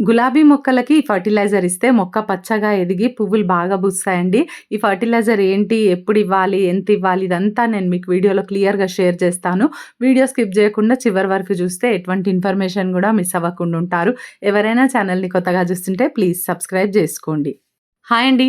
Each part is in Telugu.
గులాబీ మొక్కలకి ఫర్టిలైజర్ ఇస్తే మొక్క పచ్చగా ఎదిగి పువ్వులు బాగా పూస్తాయండి. ఈ ఫర్టిలైజర్ ఏంటి? ఎప్పుడు ఇవ్వాలి? ఎంత ఇవ్వాలి? ఇదంతా నేను మీకు వీడియోలో క్లియర్‌గా షేర్ చేస్తాను. వీడియో స్కిప్ చేయకుండా చివరి వరకు చూస్తే ఎటువంటి ఇన్ఫర్మేషన్ కూడా మిస్ అవ్వకుండా ఉంటారు. ఎవరైనా ఛానల్‌ని కొత్తగా చూస్తుంటే ప్లీజ్ సబ్స్క్రైబ్ చేసుకోండి. హాయ్ అండి.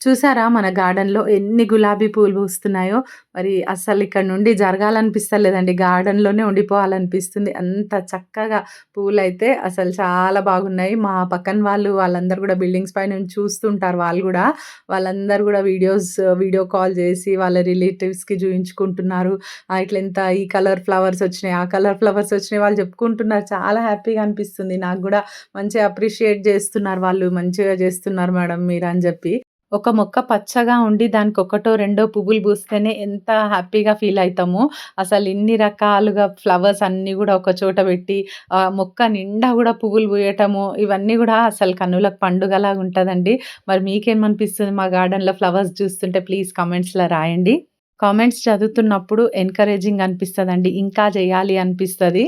చూసారా మన గార్డెన్‌లో ఎన్ని గులాబీ పూలు పూస్తున్నాయో. మరి అస్సలు ఇక్కడ నుండి జరగాలనిపిస్తలేదండి. గార్డెన్‌లోనే ఉండిపోవాలనిపిస్తుంది. అంత చక్కగా పూలైతే అసలు చాలా బాగున్నాయి. మా పక్కన వాళ్ళు వాళ్ళందరూ కూడా బిల్డింగ్స్ పైనుంచి చూస్తుంటారు వాళ్ళు కూడా వాళ్ళందరూ కూడా వీడియోస్ వీడియో కాల్ చేసి వాళ్ళ రిలేటివ్స్‌కి చూయించుకుంటున్నారు. ఇట్లా ఎంత ఈ కలర్ ఫ్లవర్స్ వచ్చినాయి, ఆ కలర్ ఫ్లవర్స్ వచ్చినాయి వాళ్ళు చెప్పుకుంటున్నారు. చాలా హ్యాపీగా అనిపిస్తుంది. నాకు కూడా మంచిగా అప్రిషియేట్ చేస్తున్నారు వాళ్ళు. మంచిగా చేస్తున్నారు మేడం మీరు అని చెప్పి. ఒక మొక్క పచ్చగా ఉండి దానికి ఒకటో, రెండో పువ్వులు పూస్తేనే ఎంత హ్యాపీగా ఫీల్ అవుతామో అసలు ఇన్ని రకాలుగా ఫ్లవర్స్ అన్నీ కూడా ఒక చోట పెట్టి ఆ మొక్క నిండా కూడా పువ్వులు పూయటము ఇవన్నీ కూడా అసలు కన్నులకు పండుగలాగా ఉంటుందండి. మరి మీకేమనిపిస్తుంది మా గార్డెన్‌లో ఫ్లవర్స్ చూస్తుంటే ప్లీజ్ కామెంట్స్‌లో రాయండి. కామెంట్స్ చదువుతున్నప్పుడు ఎన్కరేజింగ్ అనిపిస్తుందండి. ఇంకా చేయాలి అనిపిస్తుంది.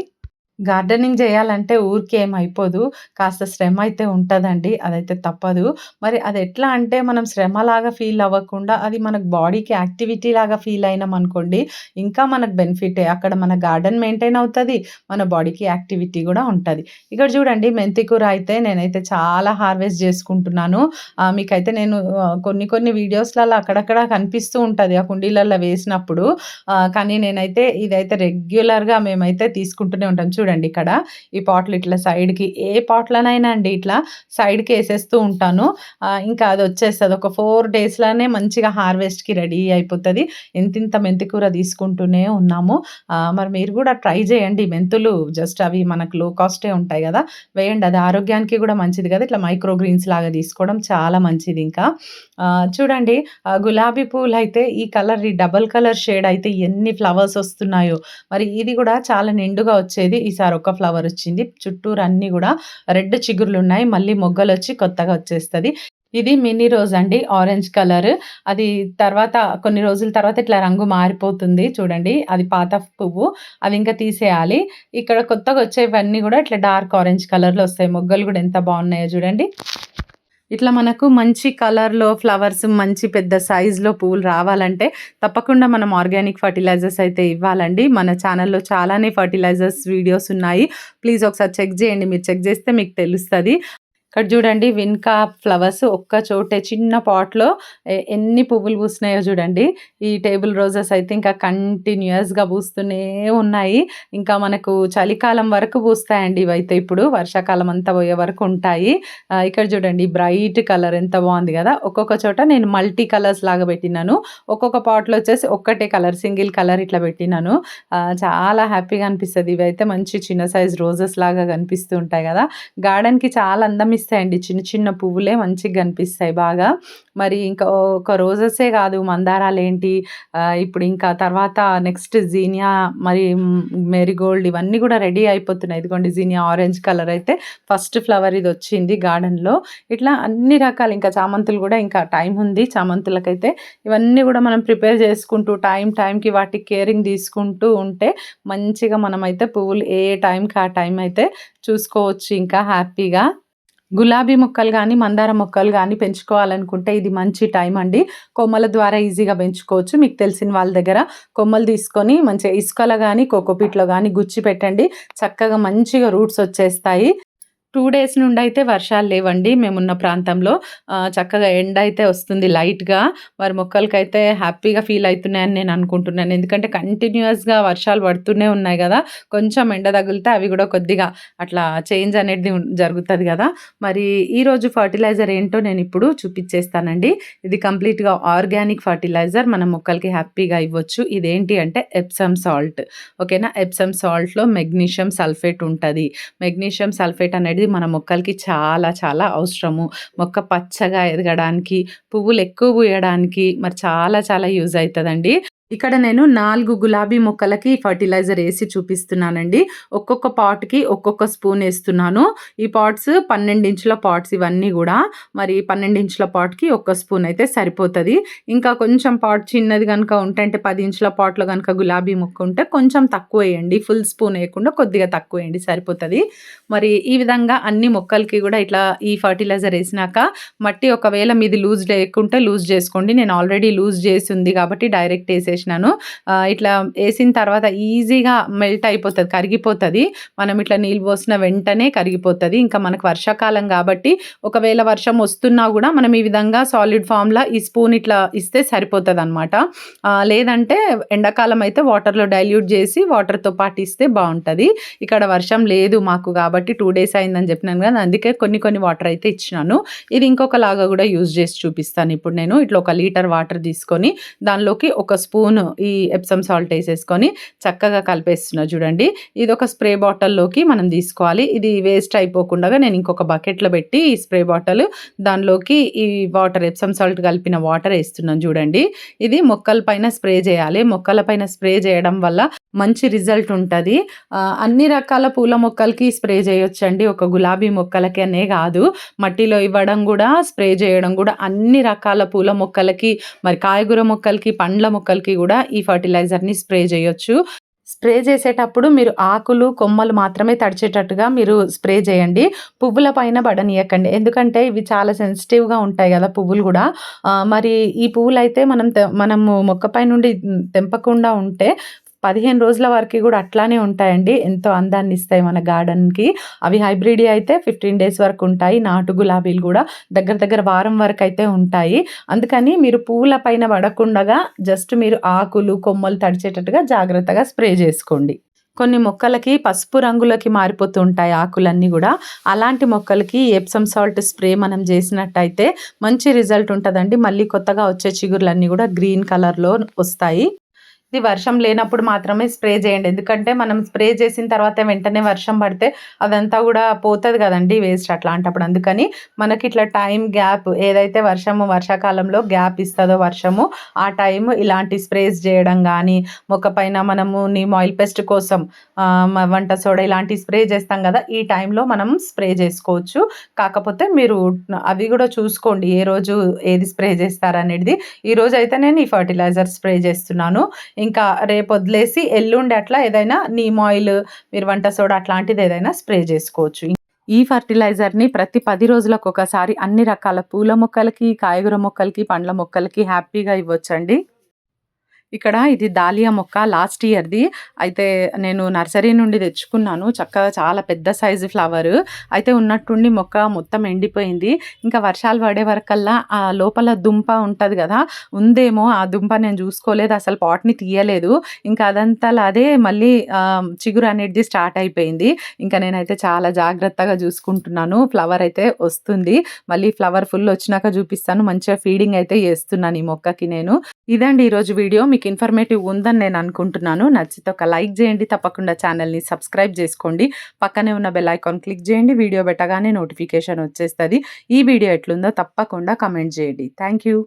గార్డెనింగ్ చేయాలంటే ఊరికే ఏమైపోదు అయిపోదు. కాస్త శ్రమ అయితే ఉంటుందండి అదైతే తప్పదు. మరి అది ఎట్లా అంటే మనం శ్రమలాగా ఫీల్ అవ్వకుండా అది మనకు బాడీకి యాక్టివిటీ లాగా ఫీల్ అయినామనుకోండి ఇంకా మనకు బెనిఫిటే. అక్కడ మన గార్డెన్ మెయింటైన్ అవుతుంది మన బాడీకి యాక్టివిటీ కూడా ఉంటుంది ఇక్కడ చూడండి మెంతి కూర అయితే నేనైతే చాలా హార్వెస్ట్ చేసుకుంటున్నాను. మీకైతే నేను కొన్ని కొన్ని వీడియోస్‌లలో అక్కడక్కడ కనిపిస్తూ ఉంటుంది ఆ కుండీలలో వేసినప్పుడు. కానీ నేనైతే ఇదైతే రెగ్యులర్‌గా మేమైతే తీసుకుంటూనే ఉంటాం. చూడండి ఇక్కడ ఈ పాట్లు ఇట్లా సైడ్‌కి ఏ పాటలనైనా అండి ఇట్లా సైడ్‌కి వేసేస్తూ ఉంటాను. ఇంకా అది వచ్చేస్తుంది ఒక ఫోర్ డేస్‌లోనే మంచిగా హార్వెస్ట్‌కి రెడీ అయిపోతుంది ఎంతింత మెంతి కూర తీసుకుంటూనే ఉన్నాము. మరి మీరు కూడా ట్రై చేయండి. మెంతులు జస్ట్ అవి మనకు లో కాస్టే ఉంటాయి కదా! వేయండి. అది ఆరోగ్యానికి కూడా మంచిది కదా! ఇట్లా మైక్రో గ్రీన్స్ లాగా తీసుకోవడం చాలా మంచిది ఇంకా. చూడండి గులాబీ పూలు అయితే ఈ కలర్ ఈ డబుల్ కలర్ షేడ్ అయితే ఎన్ని ఫ్లవర్స్ వస్తున్నాయో. మరి ఇది కూడా చాలా నిండుగా వచ్చేది. ఈసారి ఒక ఫ్లవర్ వచ్చింది. చుట్టూరు అన్నీ కూడా రెడ్ చిగురులు ఉన్నాయి మళ్ళీ మొగ్గలు వచ్చి కొత్తగా వచ్చేస్తది. ఇది మినీ రోజ్ అండి. Orange colour. అది తర్వాత కొన్ని రోజుల తర్వాత ఇట్లా రంగు మారిపోతుంది చూడండి. అది పాత పువ్వు. అది ఇంకా తీసేయాలి. ఇక్కడ కొత్తగా వచ్చేవన్నీ కూడా ఇట్లా డార్క్ ఆరెంజ్ కలర్‌లో వస్తాయి. మొగ్గలు కూడా ఎంత బాగున్నాయో చూడండి. ఇట్లా మనకు మంచి కలర్‌లో ఫ్లవర్స్ మంచి పెద్ద సైజులో పువ్వులు రావాలంటే తప్పకుండా మనం ఆర్గానిక్ ఫర్టిలైజర్స్ అయితే ఇవ్వాలండి. మన ఛానల్‌లో చాలానే ఫర్టిలైజర్స్ వీడియోస్ ఉన్నాయి. ప్లీజ్ ఒకసారి చెక్ చేయండి. మీరు చెక్ చేస్తే మీకు తెలుస్తుంది ఇక్కడ చూడండి విన్కా ఫ్లవర్స్ ఒక్క చోటే చిన్న పాట్‌లో ఎన్ని పువ్వులు పూసినాయో చూడండి. ఈ టేబుల్ రోజెస్ అయితే ఇంకా కంటిన్యూయస్‌గా పూస్తూనే ఉన్నాయి. ఇంకా మనకు చలికాలం వరకు పూస్తాయండి ఇవైతే ఇప్పుడు. వర్షాకాలం అంతా పోయే వరకు ఉంటాయి. ఇక్కడ చూడండి బ్రైట్ కలర్ ఎంత బాగుంది కదా! ఒక్కొక్క చోట నేను మల్టీ కలర్స్ లాగా పెట్టినాను. ఒక్కొక్క పాట్‌లో వచ్చేసి ఒక్కటే కలర్ సింగిల్ కలర్ ఇట్లా పెట్టినాను. చాలా హ్యాపీగా అనిపిస్తుంది ఇవైతే మంచి చిన్న సైజ్ రోజెస్ లాగా కనిపిస్తూ ఉంటాయి కదా! గార్డెన్‌కి చాలా అందం ఇస్తాయండి. చిన్న చిన్న పువ్వులే మంచిగా కనిపిస్తాయి బాగా. మరి ఇంకా ఒక రోజెసే కాదు మందారాలు ఏంటి ఇప్పుడు ఇంకా తర్వాత నెక్స్ట్ జీనియా మరి మెరీగోల్డ్ ఇవన్నీ కూడా రెడీ అయిపోతున్నాయి. ఇదిగోండి జీనియా ఆరెంజ్ కలర్ అయితే ఫస్ట్ ఫ్లవర్ ఇది వచ్చింది గార్డెన్‌లో. ఇట్లా అన్ని రకాలు ఇంకా చామంతులు కూడా ఇంకా టైం ఉంది చామంతులకైతే. ఇవన్నీ కూడా మనం ప్రిపేర్ చేసుకుంటూ టైం టైంకి వాటి కేరింగ్ తీసుకుంటూ ఉంటే మంచిగా మనమైతే పువ్వులు ఏ టైంకి ఆ టైం అయితే చూసుకోవచ్చు ఇంకా హ్యాపీగా. గులాబీ మొక్కలు కానీ మందార మొక్కలు కానీ పెంచుకోవాలనుకుంటే ఇది మంచి టైం అండి. కొమ్మల ద్వారా ఈజీగా పెంచుకోవచ్చు. మీకు తెలిసిన వాళ్ళ దగ్గర కొమ్మలు తీసుకొని మంచిగా ఇసుకలో కానీ కోకోపీట్‌లో కానీ గుచ్చి పెట్టండి. చక్కగా మంచిగా రూట్స్ వచ్చేస్తాయి. టూ డేస్ నుండి అయితే వర్షాలు లేవండి మేమున్న ప్రాంతంలో. చక్కగా ఎండ అయితే వస్తుంది లైట్‌గా. మరి మొక్కలకైతే హ్యాపీగా ఫీల్ అవుతున్నాయని నేను అనుకుంటున్నాను. ఎందుకంటే కంటిన్యూయస్‌గా వర్షాలు పడుతూనే ఉన్నాయి కదా! కొంచెం ఎండ తగిలితే అవి కూడా కొద్దిగా అట్లా చేంజ్ అనేది జరుగుతుంది కదా! మరి ఈరోజు ఫర్టిలైజర్ ఏంటో నేను ఇప్పుడు చూపించేస్తానండి. ఇది కంప్లీట్‌గా ఆర్గానిక్ ఫర్టిలైజర్ మన మొక్కలకి హ్యాపీగా ఇవ్వచ్చు. ఇదేంటి అంటే ఎప్సమ్ సాల్ట్. ఓకేనా? ఎప్సమ్ సాల్ట్‌లో మెగ్నీషియం సల్ఫేట్ ఉంటుంది మెగ్నీషియం సల్ఫేట్ అనేది మన మొక్కలకి చాలా చాలా అవసరము. మొక్క పచ్చగా ఎదగడానికి, పువ్వులు ఎక్కువ పూయడానికి మరి చాలా చాలా యూజ్ అవుతుందండి ఇక్కడ నేను నాలుగు గులాబీ మొక్కలకి ఫర్టిలైజర్ వేసి చూపిస్తున్నానండి. ఒక్కొక్క పాట్‌కి ఒక్కొక్క స్పూన్ వేస్తున్నాను. ఈ పాట్స్ 12 ఇంచుల పాట్స్ ఇవన్నీ కూడా. మరి 12 ఇంచుల పాట్‌కి ఒక్క స్పూన్ అయితే సరిపోతుంది. ఇంకా కొంచెం పాట్ చిన్నది కనుక ఉంటే అంటే పది ఇంచుల పాట్‌లో కనుక గులాబీ మొక్క ఉంటే కొంచెం తక్కువ వేయండి. ఫుల్ స్పూన్ వేయకుండా కొద్దిగా తక్కువేయండి సరిపోతుంది. మరి ఈ విధంగా అన్ని మొక్కలకి కూడా ఇట్లా ఈ ఫర్టిలైజర్ వేసినాక మట్టి ఒకవేళ మీది లూజ్ లేకుంటే లూజ్ చేసుకోండి. నేను ఆల్రెడీ లూజ్ చేసి ఉంది కాబట్టి డైరెక్ట్ వేసేసి ఆహ్, ఇట్లా వేసిన తర్వాత ఈజీగా మెల్ట్ అయిపోతుంది కరిగిపోతుంది. మనం ఇట్లా నీళ్ళు పోసిన వెంటనే కరిగిపోతుంది. ఇంకా మనకు వర్షాకాలం కాబట్టి ఒకవేళ వర్షం వస్తున్నా కూడా మనం ఈ విధంగా సాలిడ్ ఫామ్లో ఈ స్పూన్ ఇట్లా ఇస్తే సరిపోతుంది అనమాట లేదంటే ఎండాకాలం అయితే వాటర్‌లో డైల్యూట్ చేసి వాటర్‌తో పాటు ఇస్తే బాగుంటుంది. ఇక్కడ వర్షం లేదు మాకు కాబట్టి టూ డేస్ అయిందని చెప్పినాను కదా అందుకే కొన్ని కొన్ని వాటర్ అయితే ఇచ్చినాను. ఇది ఇంకొకలాగా కూడా యూజ్ చేసి చూపిస్తాను. ఇప్పుడు నేను. ఇట్లా ఒక లీటర్ వాటర్ తీసుకొని దానిలోకి ఒక స్పూన్ ఈ ఎప్సమ్ సాల్ట్ వేసేసుకొని చక్కగా కలిపేస్తున్నా చూడండి. ఇది ఒక స్ప్రే బాటిల్‌లోకి మనం తీసుకోవాలి. ఇది వేస్ట్ అయిపోకుండా నేను ఇంకొక బకెట్‌లో పెట్టి ఈ స్ప్రే బాటిల్ దానిలోకి ఈ వాటర్ ఎప్సమ్ సాల్ట్ కలిపిన వాటర్ వేస్తున్నాను చూడండి. ఇది మొక్కల పైన స్ప్రే చేయాలి మొక్కల పైన స్ప్రే చేయడం వల్ల మంచి రిజల్ట్ ఉంటుంది. అన్ని రకాల పూల మొక్కలకి స్ప్రే చేయొచ్చండి. ఒక గులాబీ మొక్కలకి అనే కాదు. మట్టిలో ఇవ్వడం కూడా స్ప్రే చేయడం కూడా అన్ని రకాల పూల మొక్కలకి, మరి కాయగూర మొక్కలకి, పండ్ల మొక్కలకి కూడా ఈ ఫర్టిలైజర్‌ని స్ప్రే చేయొచ్చు. స్ప్రే చేసేటప్పుడు మీరు ఆకులు, కొమ్మలు మాత్రమే తడిచేటట్టుగా మీరు స్ప్రే చేయండి. పువ్వుల పైన పడనీయకండి. ఎందుకంటే ఇవి చాలా సెన్సిటివ్‌గా ఉంటాయి కదా పువ్వులు కూడా. మరి ఈ పువ్వులైతే మనం తె మనము మొక్కపై నుండి తెంపకుండా ఉంటే 15 రోజుల వరకు కూడా అట్లానే ఉంటాయండి. ఎంతో అందాన్ని ఇస్తాయి మన గార్డెన్‌కి. అవి హైబ్రిడ్ అయితే 15 డేస్ వరకు ఉంటాయి. నాటు గులాబీలు కూడా దగ్గర దగ్గర వారం వరకు అయితే ఉంటాయి. అందుకని మీరు పువ్వుల పైన పడకుండగా జస్ట్ మీరు ఆకులు, కొమ్మలు తడిచేటట్టుగా జాగ్రత్తగా స్ప్రే చేసుకోండి కొన్ని మొక్కలకి పసుపు రంగులోకి మారిపోతూ ఉంటాయి ఆకులన్నీ కూడా అలాంటి మొక్కలకి ఎప్సమ్ సాల్ట్ స్ప్రే మనం చేసినట్టయితే మంచి రిజల్ట్ ఉంటుందండి మళ్ళీ కొత్తగా వచ్చే చిగురులన్నీ కూడా గ్రీన్ కలర్‌లో వస్తాయి. ఇది వర్షం లేనప్పుడు మాత్రమే స్ప్రే చేయండి ఎందుకంటే మనం స్ప్రే చేసిన తర్వాత వెంటనే వర్షం పడితే అదంతా కూడా పోతుంది కదండి వేస్ట్ అట్లాంటప్పుడు. అందుకని మనకి ఇట్లా టైం గ్యాప్ ఏదైతే వర్షము వర్షాకాలంలో గ్యాప్ ఇస్తుందో వర్షము, ఆ టైం ఇలాంటి స్ప్రేస్ చేయడం కానీ మొక్క పైన మనము నీమ్ ఆయిల్ పెస్ట్ కోసం వంట సోడా ఇలాంటి స్ప్రే చేస్తాం కదా ఈ టైంలో మనం స్ప్రే చేసుకోవచ్చు కాకపోతే మీరు అవి కూడా చూసుకోండి. ఏ రోజు ఏది స్ప్రే చేస్తారనేది ఈరోజు అయితే నేను ఈ ఫర్టిలైజర్ స్ప్రే చేస్తున్నాను ఇంకా రేపు వదిలేసి ఎల్లుండి అట్లా ఏదైనా నీమ్ ఆయిల్, మీరు వంట సోడా అట్లాంటిది ఏదైనా స్ప్రే చేసుకోవచ్చు ఈ ఫర్టిలైజర్‌ని ప్రతి పది రోజులకు ఒకసారి అన్ని రకాల పూల మొక్కలకి, కాయగూర మొక్కలకి, పండ్ల మొక్కలకి హ్యాపీగా ఇవ్వొచ్చండి. ఇక్కడ ఇది దాలియా మొక్క లాస్ట్ ఇయర్‌ది. అయితే నేను నర్సరీ నుండి తెచ్చుకున్నాను. చక్కగా చాలా పెద్ద సైజు ఫ్లవర్ అయితే ఉన్నట్టుండి మొక్క మొత్తం ఎండిపోయింది. ఇంకా వర్షాలు పడే వరకల్లా ఆ లోపల దుంప ఉంటుంది కదా ఉందేమో ఆ దుంప నేను చూసుకోలేదు అసలు పాట్‌ని తీయలేదు. ఇంకా అదంతా అదే మళ్ళీ చిగురు అనేది స్టార్ట్ అయిపోయింది. ఇంకా నేనైతే చాలా జాగ్రత్తగా చూసుకుంటున్నాను ఫ్లవర్ అయితే వస్తుంది. మళ్ళీ ఫ్లవర్ ఫుల్ వచ్చినాక చూపిస్తాను మంచిగా ఫీడింగ్ అయితే చేస్తున్నాను ఈ మొక్కకి నేను. ఇదండి ఈరోజు వీడియో. మీకు మీకు ఇన్ఫర్మేటివ్ ఉందని నేను అనుకుంటున్నాను. నచ్చితే ఒక లైక్ చేయండి. తప్పకుండా ఛానల్ని సబ్స్క్రైబ్ చేసుకోండి. పక్కనే ఉన్న బెల్ ఐకాన్ క్లిక్ చేయండి. వీడియో పెట్టగానే నోటిఫికేషన్ వచ్చేస్తుంది. ఈ వీడియో ఎట్లుందో తప్పకుండా కమెంట్ చేయండి. Thank you.